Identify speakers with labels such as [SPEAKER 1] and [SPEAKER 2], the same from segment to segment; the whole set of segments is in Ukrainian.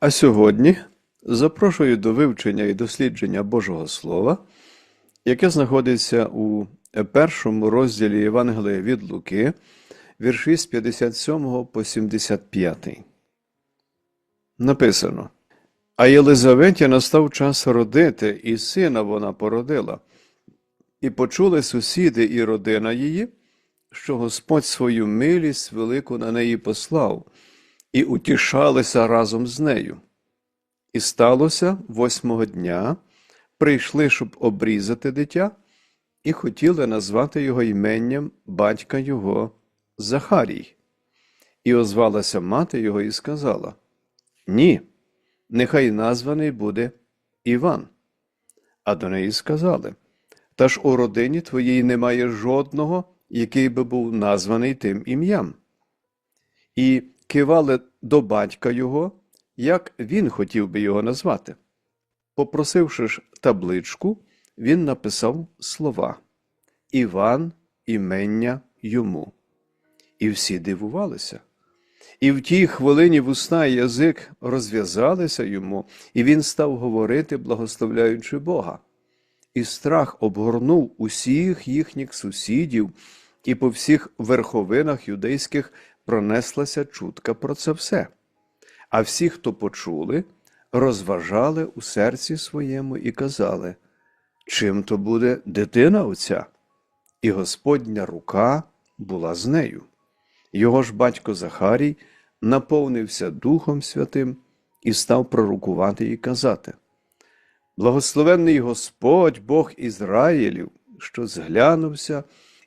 [SPEAKER 1] А сьогодні запрошую до вивчення і дослідження Божого Слова, яке знаходиться у першому розділі Євангелія від Луки, вірші з 57 по 75. Написано: А Єлизаветі настав час родити, і сина вона породила. І почули сусіди і родина її, що Господь свою милість велику на неї послав, і утішалися разом з нею. І сталося восьмого дня, прийшли, щоб обрізати дитя, і хотіли назвати його іменням батька його Захарій. І озвалася мати його і сказала: Ні, нехай названий буде Іван. А до неї сказали: Та ж у родині твоїй немає жодного, який би був названий тим ім'ям. І кивали до батька його, як він хотів би його назвати. Попросивши ж табличку, він написав слова Іван імення йому. І всі дивувалися. І в тій хвилині вуста і язик розв'язалися йому, і він став говорити, благословляючи Бога. І страх обгорнув усіх їхніх сусідів, і по всіх верховинах юдейських пронеслася чутка про це все. А всі, хто почули, розважали у серці своєму і казали, чим то буде дитина оця? І Господня рука була з нею. Його ж батько Захарій наповнився Духом Святим і став пророкувати і казати: Благословенний Господь, Бог Ізраїлів, що зглянувся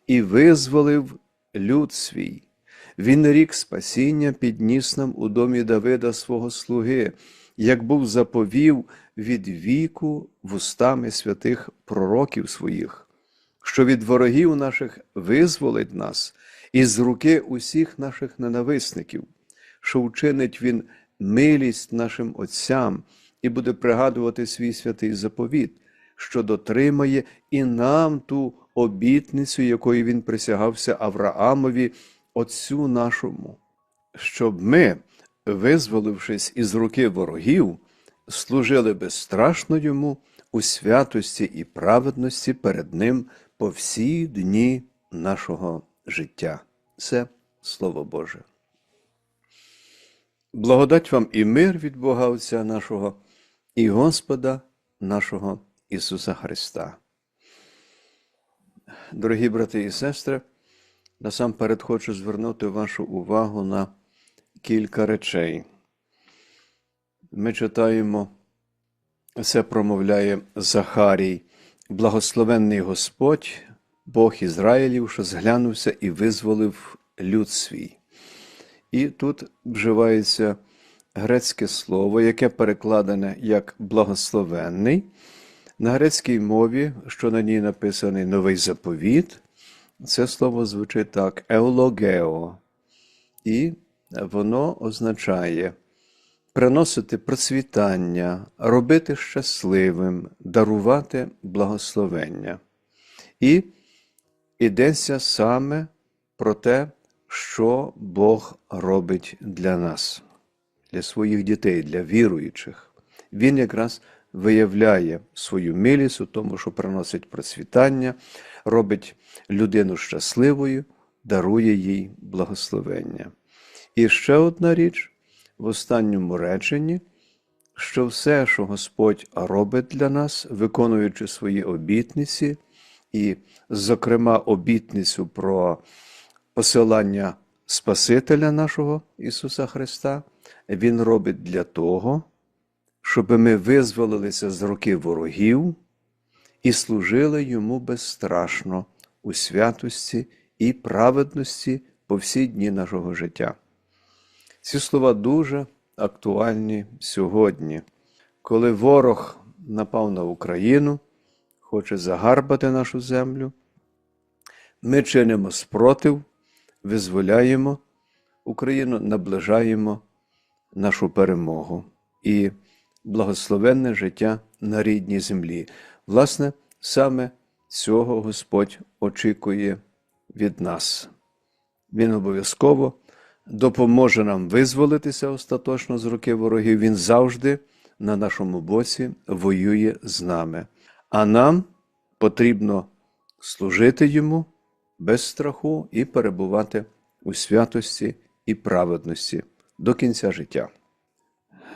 [SPEAKER 1] і визволив люд свій. Він рік спасіння підніс нам у домі Давида свого слуги, як був заповів від віку вустами святих пророків своїх, що від ворогів наших визволить нас із руки усіх наших ненависників, що вчинить Він милість нашим отцям і буде пригадувати свій святий заповіт, що дотримає і нам ту обітницю, якою він присягався Авраамові, Отцю нашому, щоб ми, визволившись із руки ворогів, служили безстрашно йому у святості і праведності перед Ним по всі дні нашого життя. Це Слово Боже. Благодать вам і мир від Бога Отця нашого і Господа нашого Ісуса Христа. Дорогі брати і сестри, насамперед хочу звернути вашу увагу на кілька речей. Ми читаємо, це промовляє Захарій, благословенний Господь, Бог Ізраїлів, що зглянувся і визволив люд свій. І тут вживається грецьке слово, яке перекладене як благословенний. На грецькій мові, що на ній написаний новий заповіт, це слово звучить так: еологео, і воно означає приносити процвітання, робити щасливим, дарувати благословення. І йдеться саме про те, що Бог робить для нас, для своїх дітей, для віруючих. Він якраз виявляє свою милість у тому, що приносить процвітання, робить людину щасливою, дарує їй благословення. І ще одна річ в останньому реченні, що все, що Господь робить для нас, виконуючи свої обітниці, і, зокрема, обітницю про посилання Спасителя нашого Ісуса Христа, Він робить для того, щоб ми визволилися з руки ворогів і служили йому безстрашно у святості і праведності по всі дні нашого життя. Ці слова дуже актуальні сьогодні, коли ворог напав на Україну, хоче загарбати нашу землю, ми чинимо спротив, визволяємо Україну, наближаємо нашу перемогу і благословенне життя на рідній землі. Власне, саме цього Господь очікує від нас. Він обов'язково допоможе нам визволитися остаточно з руки ворогів. Він завжди на нашому боці воює з нами. А нам потрібно служити йому без страху і перебувати у святості і праведності до кінця життя.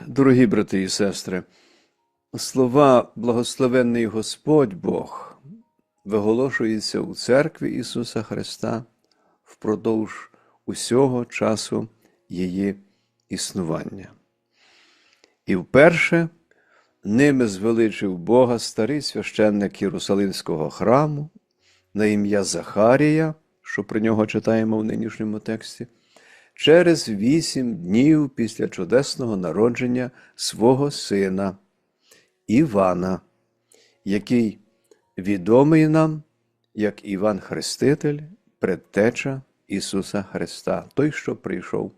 [SPEAKER 1] Дорогі брати і сестри, слова благословенний Господь Бог виголошуються у церкві Ісуса Христа впродовж усього часу її існування. І вперше ними звеличив Бога старий священник Єрусалимського храму на ім'я Захарія, що про нього читаємо в нинішньому тексті, через вісім днів після чудесного народження свого сина Івана, який відомий нам як Іван Хреститель, предтеча Ісуса Христа, той, що прийшов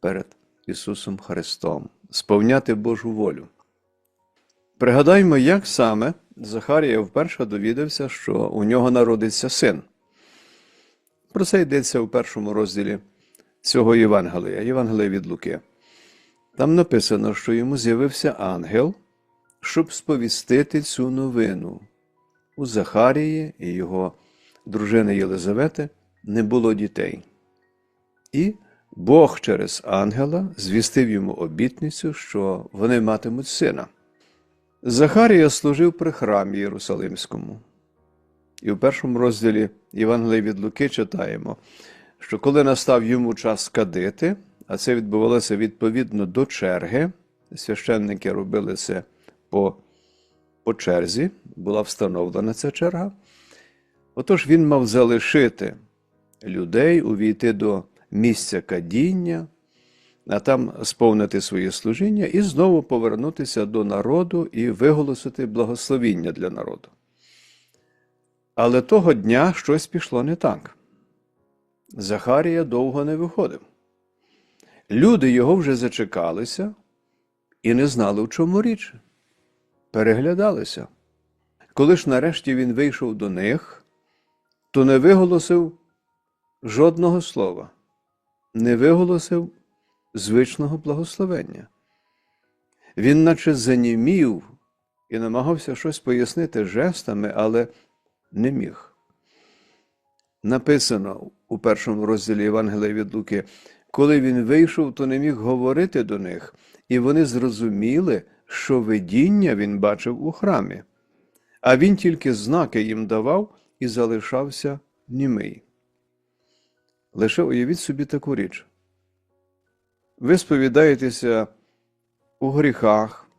[SPEAKER 1] перед Ісусом Христом, сповняти Божу волю. Пригадаймо, як саме Захарія вперше довідався, що у нього народиться син. Про це йдеться у першому розділі цього Євангелія, Євангелія від Луки. Там написано, що йому з'явився ангел, щоб сповістити цю новину. У Захарії і його дружини Єлизавети не було дітей. І Бог через ангела звістив йому обітницю, що вони матимуть сина. Захарія служив при храмі Єрусалимському. І в першому розділі Євангелія від Луки читаємо, що коли настав йому час кадити, а це відбувалося відповідно до черги, священники робили це по, по черзі, була встановлена ця черга. Отож він мав залишити людей, увійти до місця кадіння, а там сповнити своє служіння і знову повернутися до народу і виголосити благословіння для народу. Але того дня щось пішло не так. Захарія довго не виходив. Люди його вже зачекалися і не знали, в чому річ. Переглядалися. Коли ж нарешті він вийшов до них, то не виголосив жодного слова, не виголосив звичного благословення. Він наче занімів і намагався щось пояснити жестами, але не міг. Написано у першому розділі Євангелія від Луки, коли він вийшов, то не міг говорити до них, і вони зрозуміли, що видіння він бачив у храмі, а він тільки знаки їм давав і залишався німий. Лише уявіть собі таку річ. Ви сповідаєтеся у гріхах,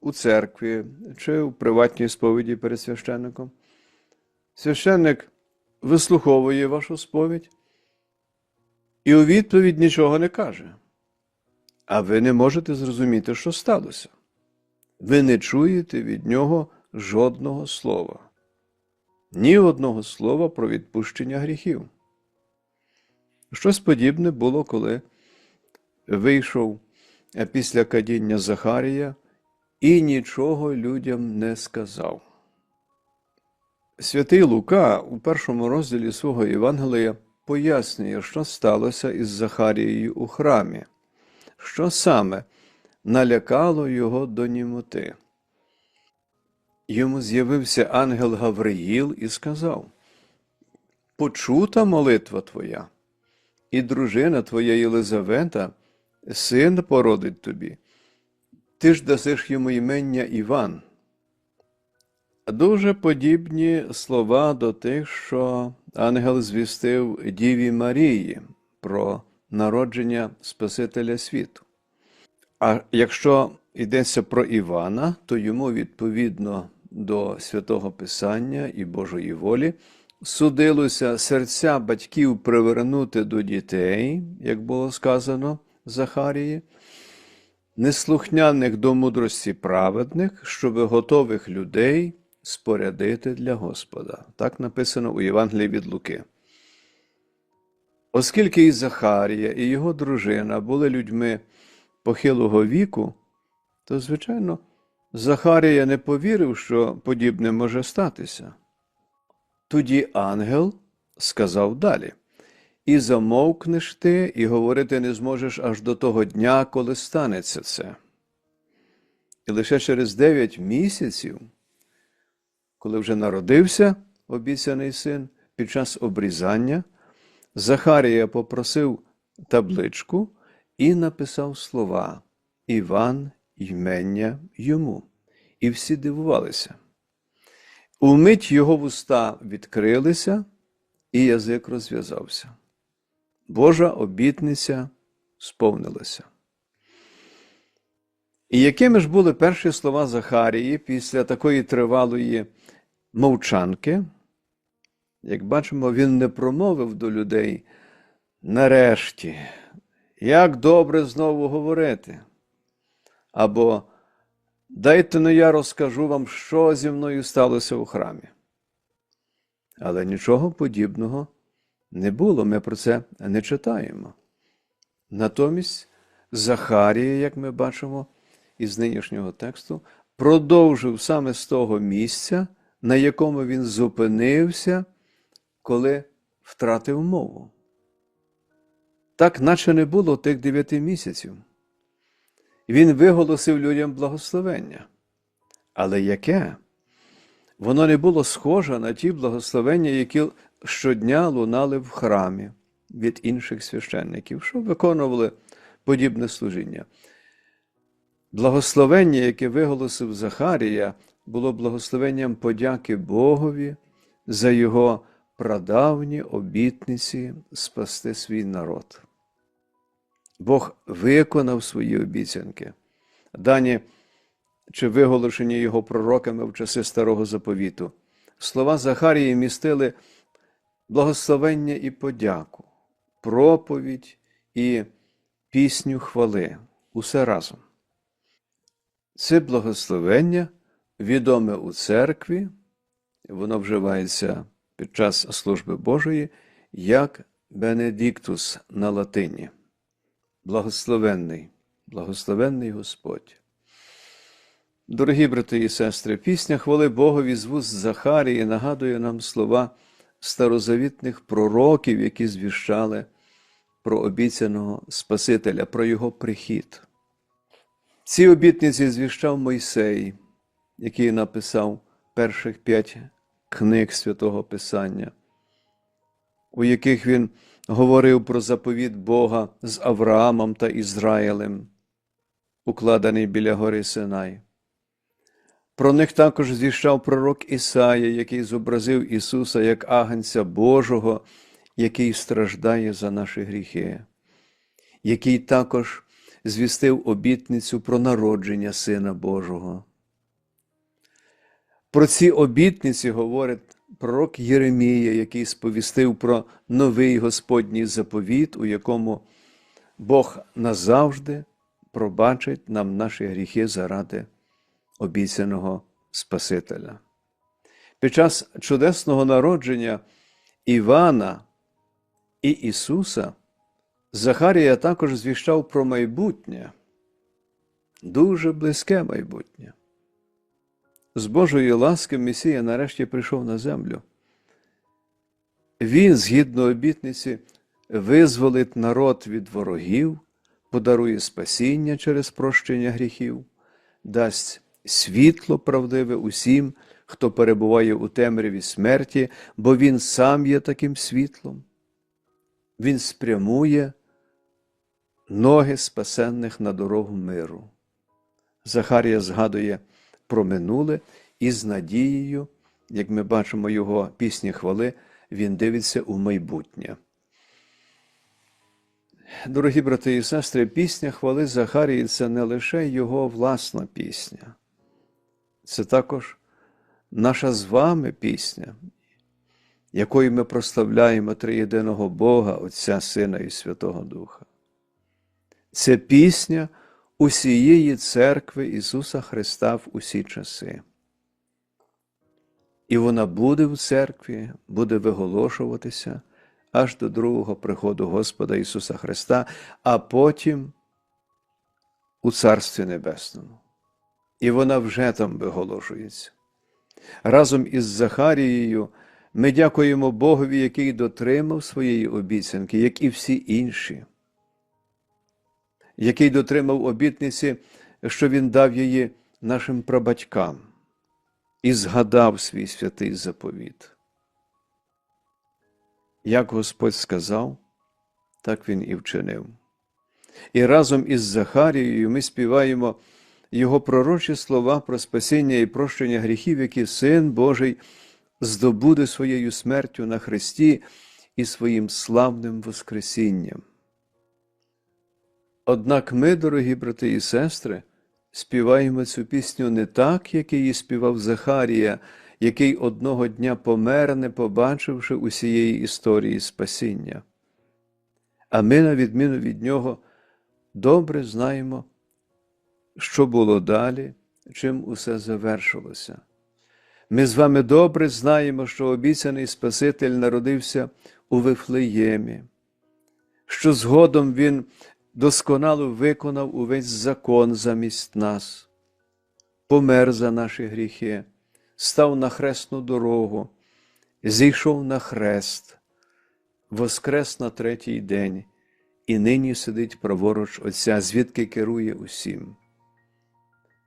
[SPEAKER 1] у церкві чи у приватній сповіді перед священником. Священник вислуховує вашу сповідь і у відповідь нічого не каже. А ви не можете зрозуміти, що сталося. Ви не чуєте від нього жодного слова, ні одного слова про відпущення гріхів. Щось подібне було, коли вийшов після кадіння Захарія і нічого людям не сказав. Святий Лука у першому розділі свого Євангелія пояснює, що сталося із Захарією у храмі, що саме налякало його до німоти. Йому з'явився ангел Гавриїл і сказав: Почута молитва твоя, і дружина твоя Єлизавета, син породить тобі, ти ж дасиш йому імення Іван. Дуже подібні слова до тих, що ангел звістив Діві Марії про народження Спасителя світу. А якщо йдеться про Івана, то йому відповідно до святого Писання і Божої волі судилося серця батьків привернути до дітей, як було сказано Захарії, неслухняних до мудрості праведних, щоби готових людей спорядити для Господа. Так написано у Євангелії від Луки. Оскільки і Захарія, і його дружина були людьми похилого віку, то, звичайно, Захарія не повірив, що подібне може статися. Тоді ангел сказав далі: і замовкнеш ти, і говорити не зможеш аж до того дня, коли станеться це. І лише через дев'ять місяців, коли вже народився обіцяний син, під час обрізання, Захарія попросив табличку і написав слова Іван ймення йому. І всі дивувалися. Умить його вуста відкрилися, і язик розв'язався. Божа обітниця сповнилася. І якими ж були перші слова Захарії після такої тривалої мовчанки? Як бачимо, він не промовив до людей нарешті, як добре знову говорити. Або дайте но я розкажу вам, що зі мною сталося у храмі. Але нічого подібного не було, ми про це не читаємо. Натомість Захарія, як ми бачимо із нинішнього тексту, продовжив саме з того місця, на якому він зупинився, коли втратив мову. Так, наче не було тих дев'яти місяців. Він виголосив людям благословення. Але яке? Воно не було схоже на ті благословення, які щодня лунали в храмі від інших священників, що виконували подібне служіння. Благословення, яке виголосив Захарія, було благословенням подяки Богові за його прадавні обітниці спасти свій народ. Бог виконав свої обіцянки, дані чи виголошені його пророками в часи старого заповіту. Слова Захарії містили благословення і подяку, проповідь і пісню хвали усе разом. Це благословення відоме у церкві, воно вживається під час служби Божої як Бенедиктус на латині. Благословенний, благословенний Господь. Дорогі брати і сестри, пісня хвали Богові з вуст Захарії нагадує нам слова старозавітних пророків, які звіщали про обіцяного Спасителя, про його прихід. Ці обітниці звіщав Мойсей, який написав перших п'ять книг святого Писання, у яких він говорив про заповіт Бога з Авраамом та Ізраїлем, укладений біля гори Синай. Про них також звіщав пророк Ісая, який зобразив Ісуса як агнця Божого, який страждає за наші гріхи, який також звістив обітницю про народження Сина Божого. Про ці обітниці говорить пророк Єремія, який сповістив про новий Господній заповіт, у якому Бог назавжди пробачить нам наші гріхи заради обіцяного Спасителя. Під час чудесного народження Івана і Ісуса Захарія також звіщав про майбутнє, дуже близьке майбутнє. З Божої ласки Месія нарешті прийшов на землю. Він, згідно обітниці, визволить народ від ворогів, подарує спасіння через прощення гріхів, дасть світло правдиве усім, хто перебуває у темряві смерті, бо Він сам є таким світлом. Він спрямує ноги спасенних на дорогу миру. Захарія згадує про минуле і з надією, як ми бачимо його пісні хвали, він дивиться у майбутнє. Дорогі брати і сестри, пісня хвали Захарії це не лише його власна пісня, це також наша з вами пісня, якою ми прославляємо триєдиного Бога, Отця Сина і Святого Духа. Це пісня усієї церкви Ісуса Христа в усі часи. І вона буде в церкві, буде виголошуватися аж до другого приходу Господа Ісуса Христа, а потім у Царстві Небесному. І вона вже там виголошується. Разом із Захарією Ми дякуємо Богові, який дотримав своєї обіцянки, як і всі інші, який дотримав обітниці, що Він дав її нашим прабатькам і згадав свій святий заповіт. Як Господь сказав, так Він і вчинив. І разом із Захарією ми співаємо його пророчі слова про спасіння і прощення гріхів, які Син Божий здобуде своєю смертю на Христі і своїм славним Воскресінням. Однак ми, дорогі брати і сестри, співаємо цю пісню не так, як її співав Захарія, який одного дня помер, не побачивши усієї історії спасіння. А ми, на відміну від нього, добре знаємо, що було далі, чим усе завершилося. Ми з вами добре знаємо, що обіцяний Спаситель народився у Вифлеємі, що згодом Він досконало виконав увесь закон замість нас, помер за наші гріхи, став на хресну дорогу, зійшов на хрест, воскрес на третій день і нині сидить праворуч Отця, звідки керує усім.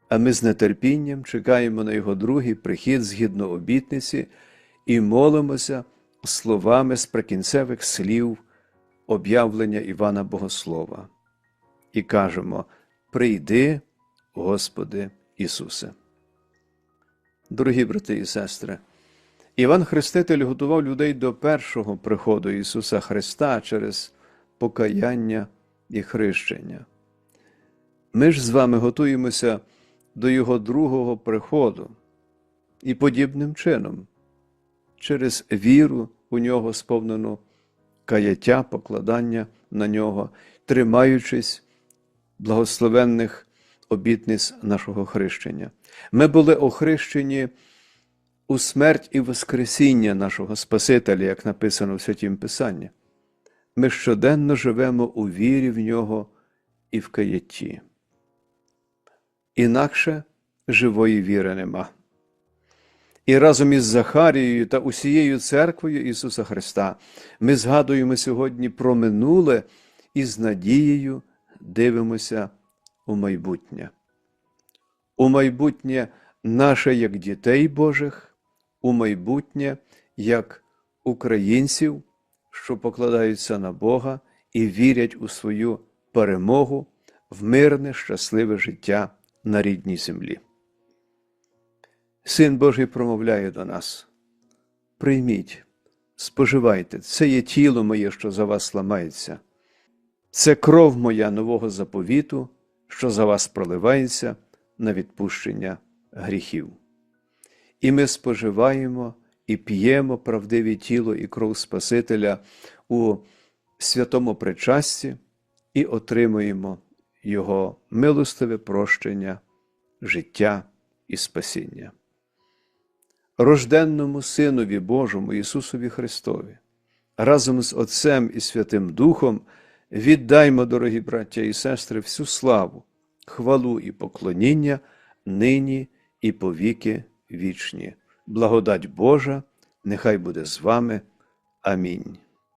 [SPEAKER 1] А ми з нетерпінням чекаємо на Його другий прихід згідно обітниці і молимося словами з прикінцевих слів об'явлення Івана Богослова і кажемо: Прийди, Господи Ісусе. Дорогі брати і сестри, Іван Хреститель готував людей до першого приходу Ісуса Христа через покаяння і хрещення. Ми ж з вами готуємося до Його другого приходу і подібним чином, через віру у нього сповнену каяття, покладання на нього, тримаючись благословенних обітниць нашого хрещення. Ми були охрещені у смерть і Воскресіння нашого Спасителя, як написано в Святім Писанні. Ми щоденно живемо у вірі в нього і в каятті. Інакше живої віри нема. І разом із Захарією та усією церквою Ісуса Христа ми згадуємо сьогодні про минуле і з надією дивимося у майбутнє. У майбутнє наше як дітей Божих, у майбутнє як українців, що покладаються на Бога і вірять у свою перемогу в мирне, щасливе життя на рідній землі. Син Божий промовляє до нас: Прийміть, споживайте, це є тіло моє, що за вас ламається, це кров моя нового заповіту, що за вас проливається на відпущення гріхів. І ми споживаємо і п'ємо правдиве тіло і кров Спасителя у святому причасті і отримуємо Його милостиве прощення, життя і спасіння. Рожденному Синові Божому Ісусові Христові, разом з Отцем і Святим Духом віддаймо, дорогі браття і сестри, всю славу, хвалу і поклоніння нині і повіки вічні. Благодать Божа, нехай буде з вами. Амінь.